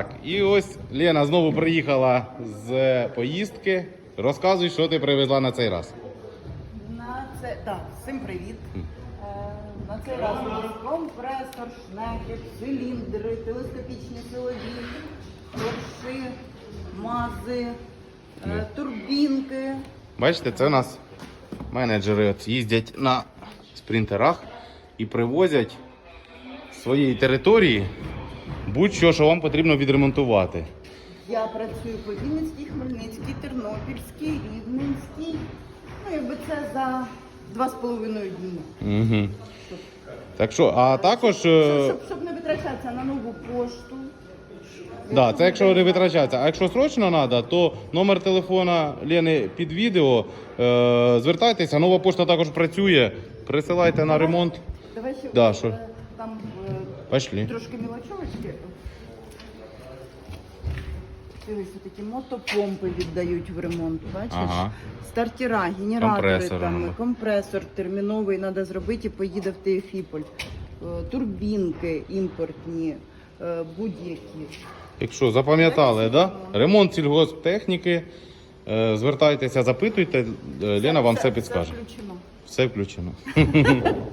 Так, і ось Лена знову приїхала з поїздки. Розказуй, що ти привезла на цей раз. На це так, всім привіт. Е, На цей раз у нас компресор, шнекер, циліндри, телескопічні силові, торши, мази, е, турбінки. Бачите, це у нас менеджери от їздять на спринтерах і привозять з своєї території будь-що, що вам потрібно відремонтувати. Я працюю по Вінницькій, Хмельницькій, Тернопільській, Рівненській. Ну, якби це за два з половиною дні. Угу. Так що, а також. е, Щоб, щоб не витрачатися на нову пошту. Да, це якщо не витрачається. А якщо срочно треба, то номер телефона Лени під відео. Е, звертайтеся, нова пошта також працює. Присилайте на ремонт. Давай ще Да, що? Там е, Пошли. Трошки мілочовочки. Дивись, такі мотопомпи віддають в ремонт, бачиш? Ага. Стартера, генератори, Компресори там, компресор терміновий треба зробити поїде в Теофіполь. Е, Турбінки імпортні, е, будь-які. Якщо запам'ятали, да? ремонт сільгосптехніки. Е, звертайтеся, запитуйте. Е, Лена вам все підскаже. включено. Все включено.